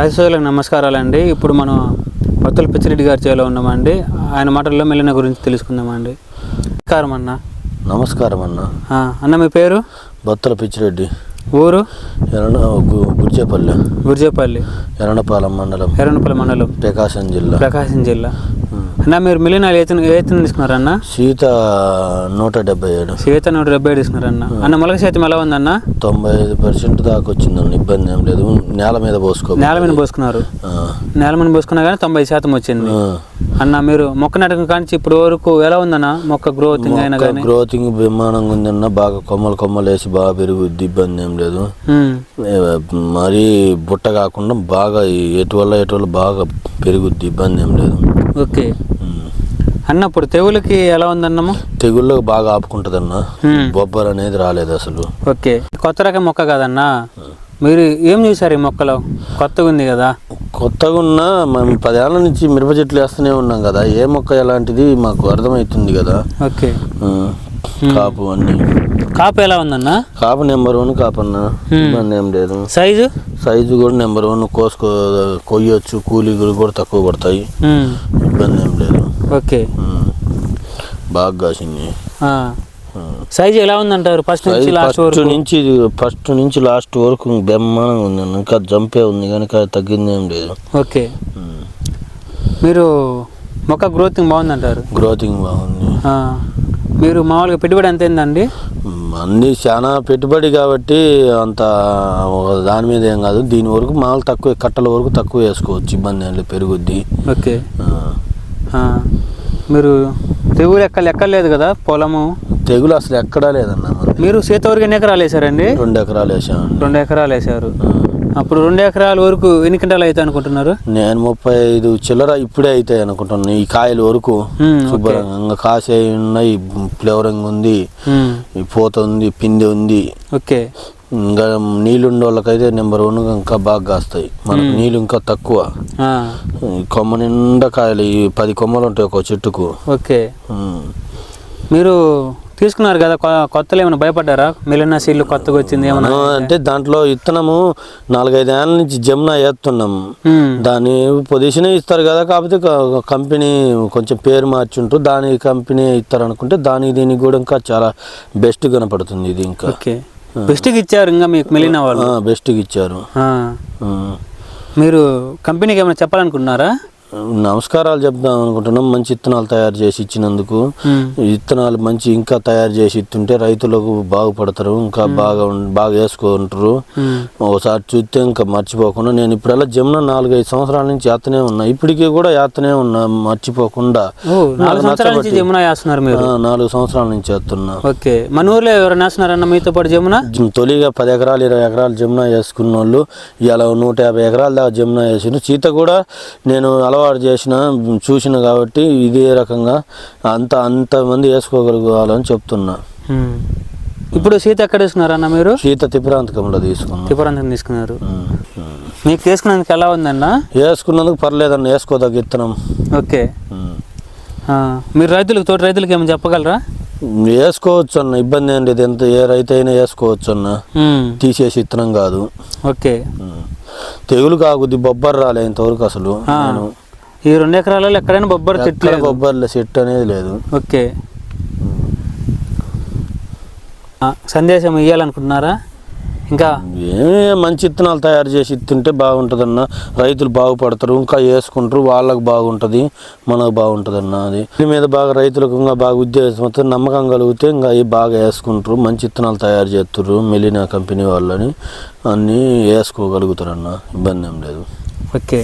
రైతు సోదరులకు నమస్కారాలండి. ఇప్పుడు మనం బత్తుల పిచ్చిరెడ్డి గారి చేలో ఉన్నామండి. ఆయన మాటల్లో మెల్లిన గురించి తెలుసుకుందామండి. నమస్కారం అన్న. నమస్కారం అన్న. అన్న మీ పేరు? బొత్తల పిచ్చిరెడ్డి. ఊరు? ఎరణ గుర్జేపల్లె. గుర్జేపల్లి. ఎరణపాలెం మండలం. ఎర్రనపల్లి మండలం. ప్రకాశం జిల్లా. ప్రకాశం జిల్లా. అన్న మీరు మిలినాలు ఏ తీసుకున్నారన్న సీత నూట డెబ్బై ఏడు. సీత నూట డెబ్బై ఏడు తీసుకున్నారన్న అన్న. మొలక శాతం ఎలా ఉందన్న? తొంభై ఐదు పర్సెంట్ దాకా వచ్చిందండి ఇబ్బంది ఏం లేదు. నేల మీద పోసుకో నేల మీద పోసుకున్నారు. నేల మీద పోసుకున్నా కానీ తొంభై శాతం వచ్చింది. అన్న మీరు మొక్క నాటకం కానించి ఇప్పుడు వరకు ఎలా ఉందన్న? మొక్క గ్రోతింగ్ అయినా కానీ గ్రోతింగ్ బ్రహ్మాండంగా ఉందన్న బాగా కొమ్మలు కొమ్మలు వేసి బాగా పెరుగుద్ది ఇబ్బంది ఏం లేదు. మరీ బుట్ట కాకుండా బాగా ఎటువల్ల ఎటువల్ల బాగా పెరుగుద్ది ఇబ్బంది ఏం లేదు. ఓకే. అన్న ఇప్పుడు తెగులకి ఎలా ఉందన్నము తెగుళ్ళు బాగా ఆపుకుంటుందన్న. ఉమ్, బొబ్బర్ అనేది రాలేదు అసలు. ఓకే. కొత్త రకం మొక్క కాదన్నా? మీరు ఏం చూసారు ఈ మొక్కలో? కొత్తగా ఉంది కదా. కొత్తగా ఉన్న మేము పదేళ్ళ నుంచి మిరప చెట్లు వేస్తూనే ఉన్నాం కదా. ఏ మొక్క ఎలాంటిది మాకు అర్థమవుతుంది కదా. ఓకే. కాపు అన్ని. కాపు ఎలా ఉందన్న? కాపు నెంబర్ వన్ కాపు అన్న. ఇబ్బంది ఏం లేదు. సైజు? సైజు కూడా నెంబర్ వన్ కోసుకో కొయ్యొచ్చు కూలీలు కూడా తక్కువ పడతాయి. ఉమ్, ఇబ్బంది ఏం లేదు. ఓకే. బాగా కాసింది. సైజు ఎలా ఉందంటారు? ఫస్ట్ నుంచి లాస్ట్ వరకు? నుంచి ఫస్ట్ నుంచి లాస్ట్ వరకు బ్రహ్మాండంగా ఉంది. ఇంకా జంపే ఉంది కనుక తగ్గింది ఏం లేదు. ఓకే. మీరు మొక్క గ్రోతింగ్ బాగుందంటారు? గ్రోతింగ్ బాగుంది. మీరు మామూలుగా పెట్టుబడి ఎంత అయిందండి అన్నీ చాలా పెట్టుబడి కాబట్టి అంత దాని మీద ఏం కాదు. దీని వరకు మామూలు తక్కువ కట్టల వరకు తక్కువ వేసుకోవచ్చు. ఇబ్బంది ఏం లేదు పెరుగుద్ది. ఓకే. మీరు తెగులు ఎక్క లెక్కలేదు కదా పొలము? తెగులు అసలు ఎక్కడా లేదన్న. మీరు. సీతవరకు ఎన్ని ఎకరాలు వేసారండి? రెండు ఎకరాలు వేసామండి. రెండు ఎకరాలు వేసారు. అప్పుడు రెండు ఎకరాల వరకు ఎన్ని క్వింటాలు అవుతాయి అనుకుంటున్నారు? నేను ముప్పై ఐదు చిల్లర ఇప్పుడే అవుతాయి అనుకుంటున్నాను. ఈ కాయల వరకు శుభ్రంగా ఇంకా కాసే ఉన్నాయి ఫ్లేవరింగ్ ఉంది పూత ఉంది పిండి ఉంది. ఓకే. ఇంకా నీళ్ళు ఉండే వాళ్ళకైతే నెంబర్ వన్ ఇంకా బాగా కాస్తాయి. మనకు నీళ్ళు ఇంకా తక్కువ. కొమ్మ నిండా కాయలు ఈ పది కొమ్మలు ఉంటాయి ఒక చెట్టుకు. ఓకే. మీరు తీసుకున్నారు కదా కొత్తలో ఏమైనా భయపడ్డారా? మిలిన సీడ్లు కొత్తగా వచ్చింది ఏమన్నా? మనం అంటే దాంట్లో ఇత్తనము నాలుగైదు ఏళ్ళ నుంచి జమున వేస్తున్నాం ఉమ్, దాని పొజిషన్ ఇస్తారు కదా కాకపోతే కంపెనీ కొంచెం పేరు మార్చుంటూ దాని కంపెనీ ఇస్తారు అనుకుంటే దానికి దీనికి కూడా ఇంకా చాలా బెస్ట్ కనపడుతుంది ఇది ఇంకా. ఓకే. బెస్ట్కి ఇచ్చారు ఇంకా మీకు మిలిన వాళ్ళు? బెస్ట్కి ఇచ్చారు. మీరు కంపెనీకి ఏమైనా చెప్పాలనుకుంటున్నారా? నమస్కారాలు చెప్దాం అనుకుంటున్నాం. మంచి ఇత్తనాలు తయారు చేసి ఇచ్చినందుకు. విత్తనాలు మంచి ఇంకా తయారు చేసి ఇస్తుంటే రైతులకు బాగుపడతారు. ఇంకా బాగా బాగా వేసుకుంటారు. ఒకసారి చూస్తే ఇంకా మర్చిపోకుండా నేను ఇప్పుడల్లా జమున నాలుగైదు సంవత్సరాల నుంచి యాత్రనే ఉన్నా. ఇప్పటికీ కూడా యాత్రనే ఉన్నా మర్చిపోకుండా. నాలుగు సంవత్సరాల నుంచి జమున వేస్తున్నారు మీరు? ఆ, నాలుగు సంవత్సరాల నుంచి వేస్తున్నా ఓకే. మన ఊర్లో ఎవరైనా వేస్తున్నారన్న మీతో పాటు జమున? జమ్- తొలిగా పది ఎకరాలు ఇరవై ఎకరాలు జమున వేసుకున్న వాళ్ళు ఇలా నూట యాభై ఎకరాల దాకా జమున వేసిన సీత కూడా నేను అలవాటు చేసిన చూసిన కాబట్టి ఇదే రకంగా అంత అంతమంది వేసుకోగలగాలని చెప్తున్నా. ఇప్పుడు సీత ఎక్కడ వేసుకున్నారన్న మీరు? సీత తిప్రాంతకంలో తీసుకున్నా. తిపరంతం తీసుకున్నారు. ఉమ్, ఉమ్. మీకు వేసుకున్నందుకు ఎలా ఉందన్న? వేసుకున్నందుకు పర్లేదన్న వేసుకోదగ్గ ఇత్తనం. ఓకే. మీరు రైతులకు తోటి రైతులకు ఏమైనా చెప్పగలరా? వేసుకోవచ్చు అన్న ఇబ్బంది ఏం లేదు. ఎంత ఏ రైతు అయినా వేసుకోవచ్చు అన్న తీసేసి ఇత్తనం కాదు. ఓకే. తెగులు కాకుద్ది బొబ్బర్ రాలే ఇంతవరకు అసలు. నేను ఈ రెండు ఎకరాలలో ఎక్కడైనా బొబ్బర చెట్లు బొబ్బర్ల సెట్ అనేది లేదు. ఓకే. సందేశం ఇవ్వాలనుకుంటున్నారా ఇంకా ఏ మంచి ఇత్తనాలు తయారు చేసి ఇస్తుంటే బాగుంటుందన్న. రైతులు బాగుపడతారు ఇంకా వేసుకుంటారు వాళ్ళకి బాగుంటుంది మనకు బాగుంటుందన్న అది. దీని మీద బాగా రైతులకు ఇంకా బాగా ఉద్దేశం నమ్మకం కలిగితే ఇంకా అవి బాగా వేసుకుంటారు మంచి ఇత్తనాలు తయారు చేస్తారు మెలినా కంపెనీ వాళ్ళని అన్నీ వేసుకోగలుగుతారన్న. ఇబ్బంది ఏం లేదు. ఓకే.